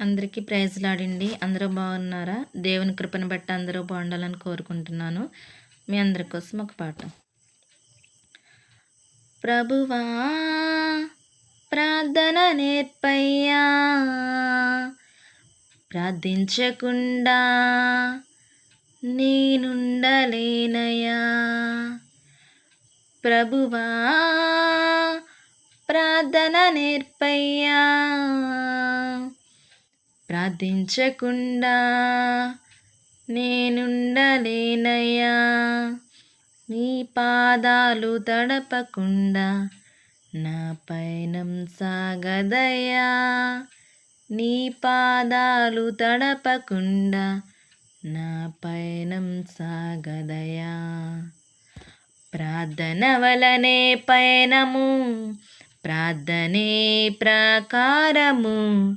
అందరికీ ప్రైజ్లాడండి అందరూ బాగున్నారా? దేవుని కృపను బట్టి అందరూ బాగుండాలని కోరుకుంటున్నాను. మీ అందరి కోసం ఒక పాట ప్రభువా ప్రార్థన నేర్పయ్యా. ప్రార్థించకుండా నేనుండలేనయ్యా. ప్రభువా ప్రార్థన నేర్పయ్యా. ప్రార్థించకుండా నేనుండలేనయ్యా. నీ పాదాలు తడపకుండా నా పయనం సాగదయ్యా. నీ పాదాలు తడపకుండా నా పయనం సాగదయా ప్రార్థన వలనే పయనము ప్రార్థనే ప్రాకారము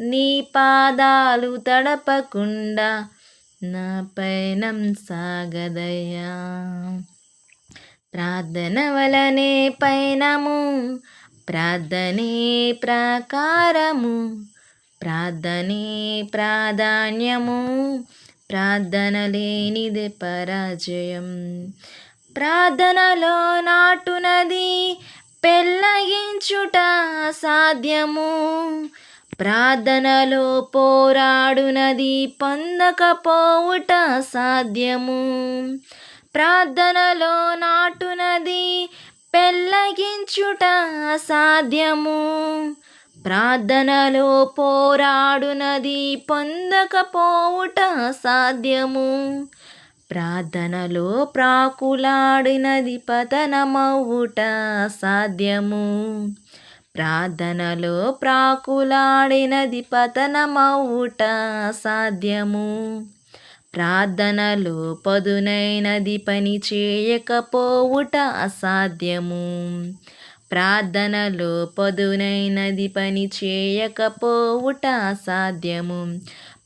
నీ పాదాలు తడపకుండా నా పయనం సాగదయ్యా. ప్రార్థన వలనే పయనము ప్రార్థనే ప్రాకారము ప్రార్థనే ప్రాధాన్యము ప్రార్థన లేనిదే పరాజయం. ప్రార్థనలో నాటునది పెళ్ళగించుట సాధ్యము ప్రార్థనలో పోరాడునది పొందకపోవుట సాధ్యము. ప్రార్థనలో నాటునది పెళ్ళగించుట సాధ్యము ప్రార్థనలో పోరాడునది పొందకపోవుట సాధ్యము. ప్రార్థనలో ప్రాకులాడినది పతనమవుట సాధ్యము. ప్రార్థనలో ప్రాకులాడినది పతనమవుట సాధ్యము. ప్రార్థనలో పదునైనది పని చేయకపోవుట అసాధ్యము. ప్రార్థనలో పదునైనది పని చేయకపోవుట అసాధ్యము.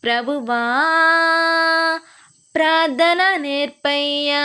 ప్రభువా ప్రార్థన నేర్పయ్యా.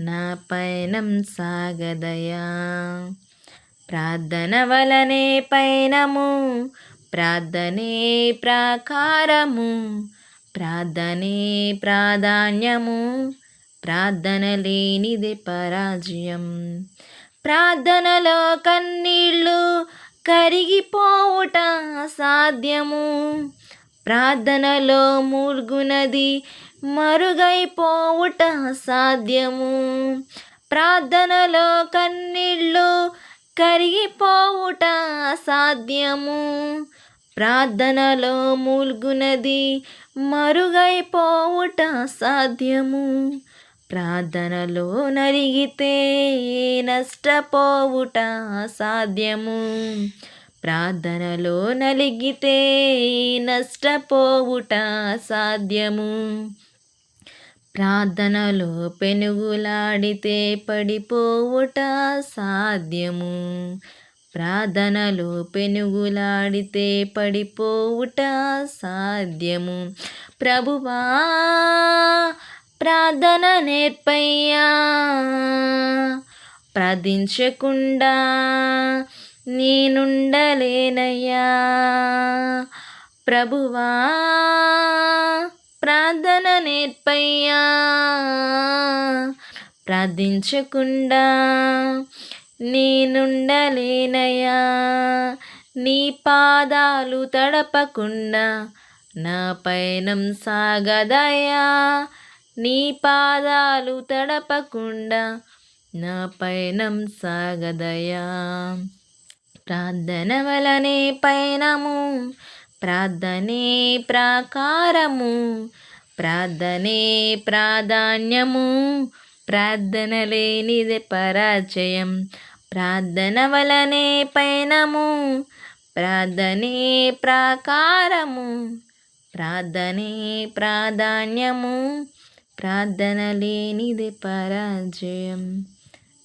నా పయనం సాగదయా. ప్రార్థన వలనే పయనము ప్రార్థనే ప్రాకారము ప్రార్థనే ప్రాధాన్యము ప్రార్థన లేనిది పరాజయం. ప్రార్థనలో కన్నీళ్ళు కరిగిపోవుట సాధ్యము. ప్రార్థనలో మూల్గునది మరుగైపోవుట సాధ్యము ప్రార్థనలో కన్నీళ్ళు కరిగిపోవుట సాధ్యము ప్రార్థనలో మూల్గునది మరుగైపోవుట సాధ్యము ప్రార్థనలో నలిగితే నష్టపోవుట సాధ్యము ప్రార్థనలో నలిగితే నష్టపోవుట సాధ్యము. ప్రార్థనలో పెనుగులాడితే పడిపోవుట సాధ్యము. ప్రార్థనలో పెనుగులాడితే పడిపోవుట సాధ్యము. ప్రభువా ప్రార్థన నేర్పయ్యా. ప్రార్థించకుండా నేనుండలేనయ్యా. ప్రభువా ప్రార్థన నేర్పయ్యా. ప్రార్థించకుండా నేనుండలేనయ్యా. నీ పాదాలు తడపకుండా నా పయనం సాగదయ్యా. నీ పాదాలు తడపకుండా నా పయనం సాగదయా ప్రార్థన వలనే పయనము ప్రార్థనే ప్రాకారము ప్రార్థనే ప్రాధాన్యము ప్రార్థన లేనిదే పరాజయం. ప్రార్థన వలనే పయనము ప్రార్థనే ప్రాకారము ప్రార్థనే ప్రాధాన్యము ప్రార్థన లేనిదే పరాజయం.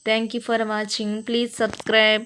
Thank you for watching please subscribe